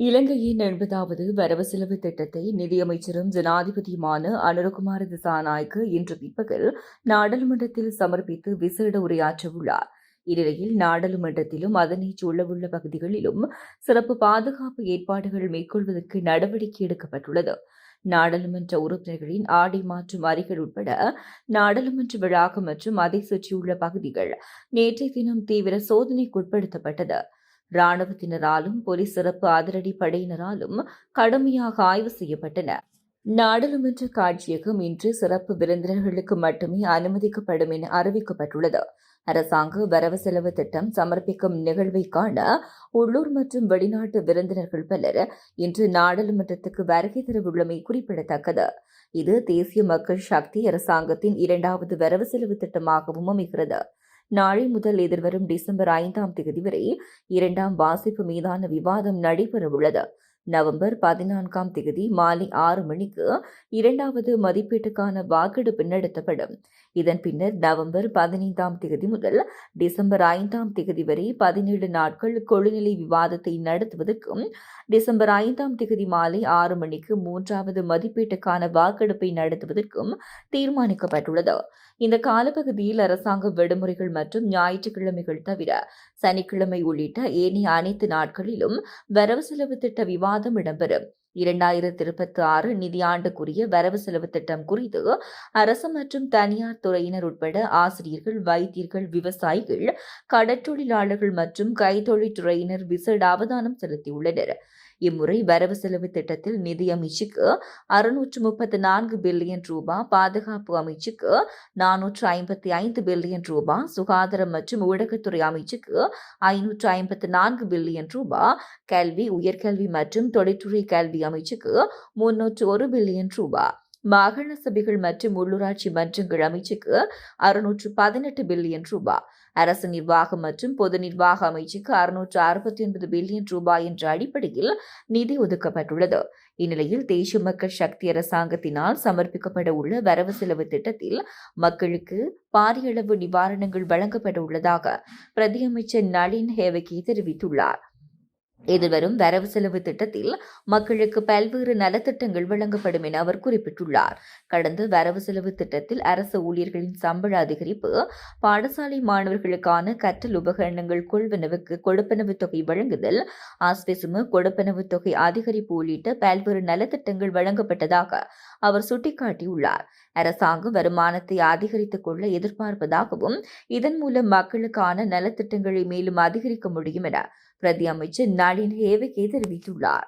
இலங்கையின் எண்பதாவது வரவு செலவு திட்டத்தை நிதியமைச்சரும் ஜனாதிபதியுமான அனுரகுமார திசாநாயக்கு இன்று பிற்பகல் நாடாளுமன்றத்தில் சமர்ப்பித்து விசேட உரையாற்றவுள்ளார். இந்நிலையில் நாடாளுமன்றத்திலும் அதனைச் சூழவுள்ள பகுதிகளிலும் சிறப்பு பாதுகாப்பு ஏற்பாடுகள் மேற்கொள்வதற்கு நடவடிக்கை எடுக்கப்பட்டுள்ளது. நாடாளுமன்ற உறுப்பினர்களின் ஆடை மாற்றும் அறைகள் உட்பட நாடாளுமன்ற வளாகம் மற்றும் அதை சுற்றியுள்ள பகுதிகள் நேற்றைய தினம் தீவிர சோதனைக்குட்படுத்தப்பட்டது ராணுவத்தினராலும் போலீஸ் சிறப்பு அதிரடி படையினராலும் கடுமையாக ஆய்வு செய்யப்பட்டன. நாடாளுமன்ற காட்சியகம் இன்று சிறப்பு விருந்தினர்களுக்கு மட்டுமே அனுமதிக்கப்படும் என அறிவிக்கப்பட்டுள்ளது. அரசாங்க வரவு செலவு திட்டம் சமர்ப்பிக்கும் நிகழ்வை காண உள்ளூர் மற்றும் வெளிநாட்டு விருந்தினர்கள் பலர் இன்று நாடாளுமன்றத்துக்கு வருகை தரவுள்ளமை குறிப்பிடத்தக்கது. இது தேசிய மக்கள் சக்தி அரசாங்கத்தின் இரண்டாவது வரவு செலவு திட்டமாகவும் அமைகிறது. நாளை முதல் எதிர்வரும் டிசம்பர் ஐந்தாம் தேதி வரை இரண்டாம் வாசிப்பு மீதான விவாதம் நடைபெறவுள்ளது. நவம்பர் பதினான்காம் தேதி மாலை ஆறு மணிக்கு இரண்டாவது மதிப்பீட்டுக்கான வாக்கெடுப்பு நடத்தப்படும் இதன் பின்னர் நவம்பர் பதினைந்தாம் தேதி முதல் டிசம்பர் ஐந்தாம் தேதி வரை பதினேழு நாட்கள் கொழுநிலை விவாதத்தை நடத்துவதற்கும் டிசம்பர் ஐந்தாம் தேதி மாலை ஆறு மணிக்கு மூன்றாவது மதிப்பீட்டுக்கான வாக்கெடுப்பை நடத்துவதற்கும் தீர்மானிக்கப்பட்டுள்ளது. இந்த காலப்பகுதியில் அரசாங்க விடுமுறைகள் மற்றும் ஞாயிற்றுக்கிழமைகள் தவிர சனிக்கிழமை உள்ளிட்ட ஏனைய அனைத்து நாட்களிலும் வரவு செலவு திட்ட மாதம் இடம்பெறும். இரண்டாயிரத்தி இருபத்தி ஆறு நிதியாண்டுக்குரிய வரவு செலவு திட்டம் குறித்து அரசு மற்றும் தனியார் துறையினர் உட்பட ஆசிரியர்கள் வைத்தியர்கள் விவசாயிகள் கடற்றொழிலாளர்கள் மற்றும் கைத்தொழில் விசேட அவதானம் செலுத்தியுள்ளனர். இம்முறை வரவு செலவு திட்டத்தில் நிதி அமைச்சுக்கு அறுநூற்று முப்பத்தி நான்கு பில்லியன் ரூபாய் பாதுகாப்பு அமைச்சுக்கு நானூற்று ஐம்பத்தி ஐந்து பில்லியன் ரூபாய் சுகாதாரம் மற்றும் ஊடகத்துறை அமைச்சுக்கு ஐநூற்று ஐம்பத்தி நான்கு பில்லியன் ரூபாய் கல்வி உயர்கல்வி மற்றும் தொழில்துறை கல்வி அமைச்சுக்கு முன்னூற்று ஒரு பில்லியன் ரூபாய் மாகாண சபைகள் மற்றும் உள்ளூராட்சி மன்றங்கள் அமைச்சுக்கு அறுநூற்று பதினெட்டு பில்லியன் ரூபாய் அரசு நிர்வாகம் மற்றும் பொது நிர்வாக அமைச்சுக்கு அறுநூற்று அறுபத்தி ஒன்பது பில்லியன் ரூபாய் என்ற அடிப்படையில் நிதி ஒதுக்கப்பட்டுள்ளது. இந்நிலையில் தேசிய மக்கள் சக்தி அரசாங்கத்தினால் சமர்ப்பிக்கப்பட உள்ள வரவு செலவு திட்டத்தில் மக்களுக்கு பாரியளவு நிவாரணங்கள் வழங்கப்பட உள்ளதாக பிரதியமைச்சர் நளின் ஹேவகி தெரிவித்துள்ளார். எதிர்வரும் வரவு செலவு திட்டத்தில் மக்களுக்கு பல்வேறு நலத்திட்டங்கள் வழங்கப்படும் என அவர் குறிப்பிட்டுள்ளார். கடந்த வரவு செலவு திட்டத்தில் அரசு ஊழியர்களின் சம்பள அதிகரிப்பு பாடசாலை மாணவர்களுக்கான கற்றல் உபகரணங்கள் கொள்வனவுக்கு கொடுப்பனவு தொகை வழங்குதல் ஆஸ்பெசுமு கொடுப்பனவு தொகை அதிகரிப்பு உள்ளிட்ட பல்வேறு நலத்திட்டங்கள் வழங்கப்பட்டதாக அவர் சுட்டிக்காட்டியுள்ளார். அரசாங்கம் வருமானத்தை அதிகரித்துக் கொள்ள எதிர்பார்ப்பதாகவும் இதன் மூலம் மக்களுக்கான நலத்திட்டங்களை மேலும் அதிகரிக்க முடியும் என பிரதி அமைச்சர் ஸ்டாலின் ஹேவகே தெரிவித்துள்ளார்.